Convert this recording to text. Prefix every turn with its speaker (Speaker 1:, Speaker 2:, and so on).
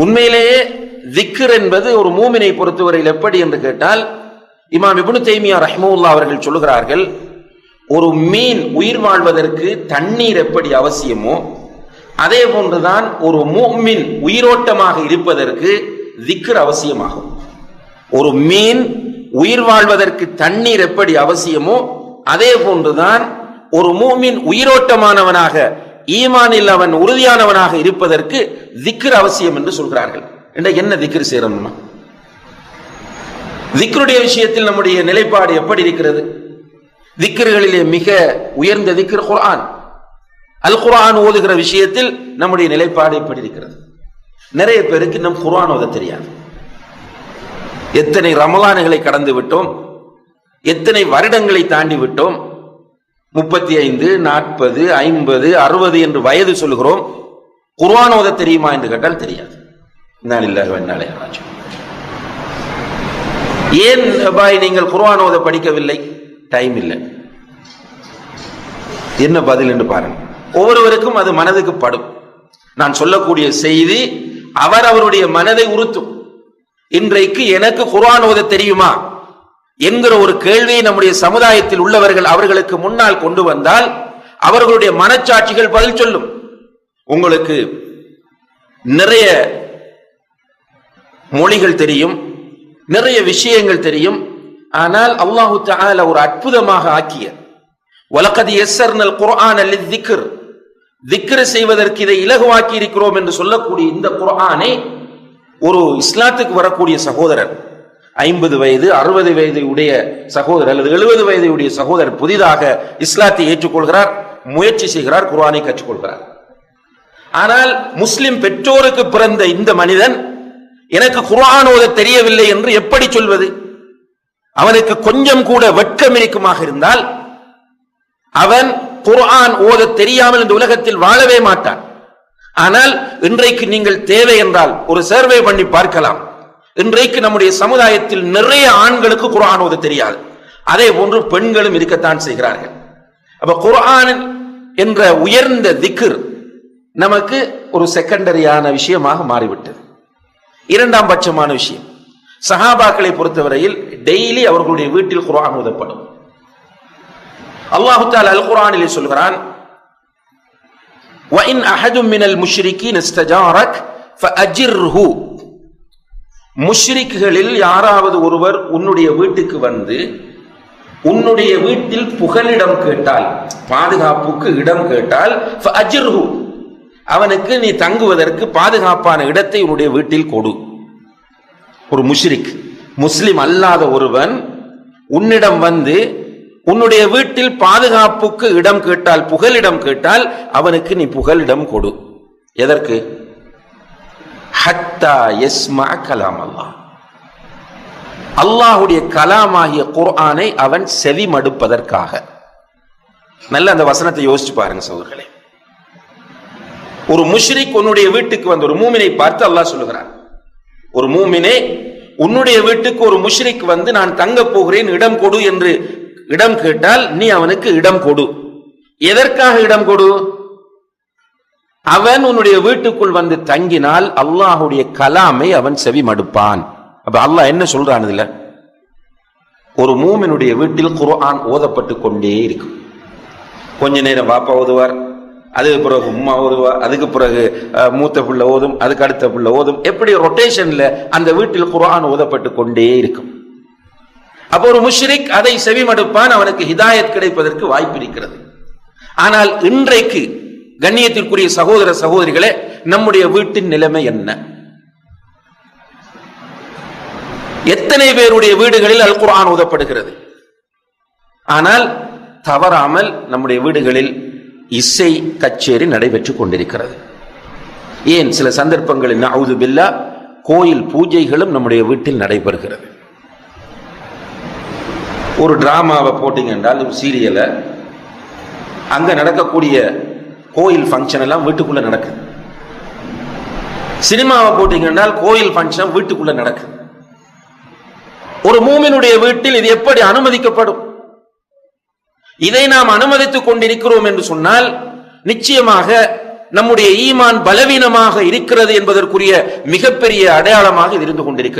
Speaker 1: உண்மையிலேயே திக்ர் என்பது ஒரு மூமினை பொறுத்தவரையில் எப்படி என்று கேட்டால் இமாம் இபுனு தைமியா ரஹ்மவுல்லா அவர்கள் சொல்லுகிறார்கள் ஒரு மீன் உயிர் வாழ்வதற்கு தண்ணீர் எப்படி அவசியமோ அதே போன்றுதான் ஒரு மூமின் உயிரோட்டமாக இருப்பதற்கு திக்ர் அவசியமாகும். ஒரு மீன் உயிர் வாழ்வதற்கு தண்ணீர் எப்படி அவசியமோ அதே போன்றுதான் ஒரு மூமின் உயிரோட்டமானவனாக ஈமானில் அவன் உறுதியானவனாக இருப்பதற்கு திக்ர் அவசியம் என்று சொல்கிறார்கள். இன்றைக்கு என்ன திக்ர் செய்யறோம்னா? திக்ருடைய விஷயத்தில் நம்முடைய நிலைப்பாடு எப்படி இருக்கிறது? திக்ருகளிலே மிக உயர்ந்த திக்ர் குர்ஆன். அல் குர்ஆன் ஓதுகிற விஷயத்தில் நம்முடைய நிலைப்பாடு எப்படி இருக்கிறது? நிறைய பேருக்கு நம் குர்ஆன் ஓத தெரியாது. எத்தனை ரமலான்களை கடந்து விட்டோம்? எத்தனை வருடங்களை தாண்டி விட்டோம்? முப்பத்தி ஐந்து நாற்பது ஐம்பது அறுபது என்று வயது சொல்கிறோம் குர்ஆன் ஓத தெரியுமா என்று கேட்டால் தெரியாது. நான் இல்லை வெண்ணாலே ஏன் பாய் நீங்கள் குர்ஆன் ஓத படிக்கவில்லை? டைம் இல்லை. என்ன பதில் என்று பாருங்க. ஒவ்வொருவருக்கும் அது மனதுக்கு படும். நான் சொல்லக்கூடிய செய்தி அவர் அவருடைய மனதை உறுத்தும். இன்றைக்கு எனக்கு குர்ஆன் ஓத தெரியுமா? என்கிற ஒரு கேள்வியை நம்முடைய சமுதாயத்தில் உள்ளவர்கள் அவர்களுக்கு முன்னால் கொண்டு வந்தால் அவர்களுடைய மனச்சாட்சிகள் பதில் சொல்லும். உங்களுக்கு நிறைய மொழிகள் தெரியும் நிறைய விஷயங்கள் தெரியும். ஆனால் அல்லாஹு தால ஒரு அற்புதமாக ஆக்கிய வலக்கது எஸ்ஸர்னல் குர்ஆன் திக்ர் திக்ரு செய்வதற்கு இதை இலகுவாக்கி இருக்கிறோம் என்று சொல்லக்கூடிய இந்த குர்ஆனை ஒரு இஸ்லாத்துக்கு வரக்கூடிய சகோதரர் ஐம்பது வயது அறுபது வயது உடைய சகோதரர் அல்லது எழுபது வயது உடைய சகோதரர் புதிதாக இஸ்லாத்தை ஏற்றுக்கொள்கிறார் முயற்சி செய்கிறார் குர்ஆனை கற்றுக்கொள்கிறார். ஆனால் முஸ்லிம் பெற்றோருக்கு பிறந்த இந்த மனிதன் எனக்கு குர்ஆன் ஓத தெரியவில்லை என்று எப்படி சொல்வது? அவனுக்கு கொஞ்சம் கூட வெட்கம் இருக்குமாக இருந்தால் அவன் குர்ஆன் ஓத தெரியாமல் இந்த உலகத்தில் வாழவே மாட்டான். ஆனால் இன்றைக்கு நீங்கள் தேவை என்றால் ஒரு சர்வே பண்ணி பார்க்கலாம். இன்றைக்கு நம்முடைய சமுதாயத்தில் நிறைய ஆண்களுக்கு குர்ஆன் ஓத தெரியாது அதே போன்று பெண்களும் இருக்கத்தான் செய்கிறார்கள் அப்ப குர்ஆன் என்ற உயர்ந்த திக்ர் நமக்கு ஒரு செகண்டரியான விஷயமாக மாறிவிட்டது இரண்டாம் பட்சமான விஷயம் சஹாபாக்களை பொறுத்தவரையில் டெய்லி அவர்களுடைய வீட்டில் குர்ஆன் ஓதப்படும் அல்லாஹு தாலா அல் குர்ஆனிலே சொல்கிறான் وَإِنْ أَحَدٌ مِّنَ الْمُشْرِكِينَ اسْتَجَارَكَ فَأَجِرْهُ முஷ்ரிக்குகளில் யாராவது ஒருவர் உன்னுடைய வீட்டுக்கு வந்து உன்னுடைய வீட்டில் புகலிடம் கேட்டால் பாதுகாப்புக்கு இடம் கேட்டால் ஃபஅஜிர்ஹு அவனுக்கு நீ தங்குவதற்கு பாதுகாப்பான இடத்தை உன்னுடைய வீட்டில் கொடு. ஒரு முஷ்ரிக் முஸ்லிம் அல்லாத ஒருவன் உன்னிடம் வந்து உன்னுடைய வீட்டில் பாதுகாப்புக்கு இடம் கேட்டால் புகலிடம் கேட்டால் அவனுக்கு நீ புகலிடம் கொடு. எதற்கு? ஹத்தா எஸ்மா கலாம் அல்லாஹ் அல்லாஹுடைய கலாமாகிய குர்ஆனை அவன் செவி மடுப்பதற்காக நல்ல அந்த வசனத்தை யோசிச்சு பாருங்க சோதர்களே ஒரு முஷ்ரிக் உன்னுடைய வீட்டுக்கு வந்து ஒரு மூமினை பார்த்து அல்லாஹ் சொல்லுகிறான். ஒரு மூமினே உன்னுடைய வீட்டுக்கு ஒரு முஷ்ரிக் வந்து நான் தங்க போகிறேன் இடம் கொடு என்று இடம் கேட்டால் நீ அவனுக்கு இடம் கொடு. எதற்காக இடம் கொடு? அவன் உன்னுடைய வீட்டுக்குள் வந்து தங்கினால் அல்லாஹுடைய கலாமை அவன் செவி மடுப்பான். அப்ப அல்லாஹ் என்ன சொல்றான் இதுல? ஒரு மூமினுடைய வீட்டில் குர்ஆன் ஓதப்பட்டு கொண்டே இருக்கும். கொஞ்ச நேரம் பாப்பா ஓதுவார் அதுக்கு பிறகு உம்மா ஓதுவா அதுக்கு பிறகு மூத்த பிள்ளை ஓதும் அதுக்கு அடுத்த பிள்ளை ஓதும் எப்படி ரொட்டேஷன்ல அந்த வீட்டில் குர்ஆன் ஓதப்பட்டு கொண்டே இருக்கும். அப்போ ஒரு முஷ்ரிக் அதை செவிமடுப்பான் அவனுக்கு ஹிதாயத் கிடைப்பதற்கு வாய்ப்பு இருக்கிறது. ஆனால் இன்றைக்கு கண்ணியத்திற்குரிய சகோதர சகோதரிகளே நம்முடைய வீட்டின் நிலைமை என்ன? எத்தனை பேருடைய வீடுகளில் அல் குரான் ஓதப்படுகிறது? ஆனால் தவறாமல் நம்முடைய வீடுகளில் இசை கச்சேரி நடைபெற்றுக் கொண்டிருக்கிறது. ஏன்? சில சந்தர்ப்பங்களில் நவுது பில்லா கோயில் பூஜைகளும் நம்முடைய வீட்டில் நடைபெறுகிறது. ஒரு டிராமாவை போட்டீங்க என்றால் ஒரு சீரியலை அங்கே நடக்கக்கூடிய கோயில் ஃபங்க்ஷன் எல்லாம் வீட்டுக்குள்ள நடக்குது சினிமாவை போட்டீங்கன்னா கோயில் ஃபங்க்ஷன் வீட்டுக்குள்ள நடக்குது ஒரு மூமினுடைய வீட்டில் இது எப்படி அனுமதிக்கப்படும்? இதை நாம் அனுமதித்துக் கொண்டிருக்கிறோம் என்று சொன்னால் நிச்சயமாக நம்முடைய ஈமான் பலவீனமாக இருக்கிறது என்பதற்குரிய மிகப்பெரிய அடையாளமாக இது இருந்து கொண்டிருக்கிறது.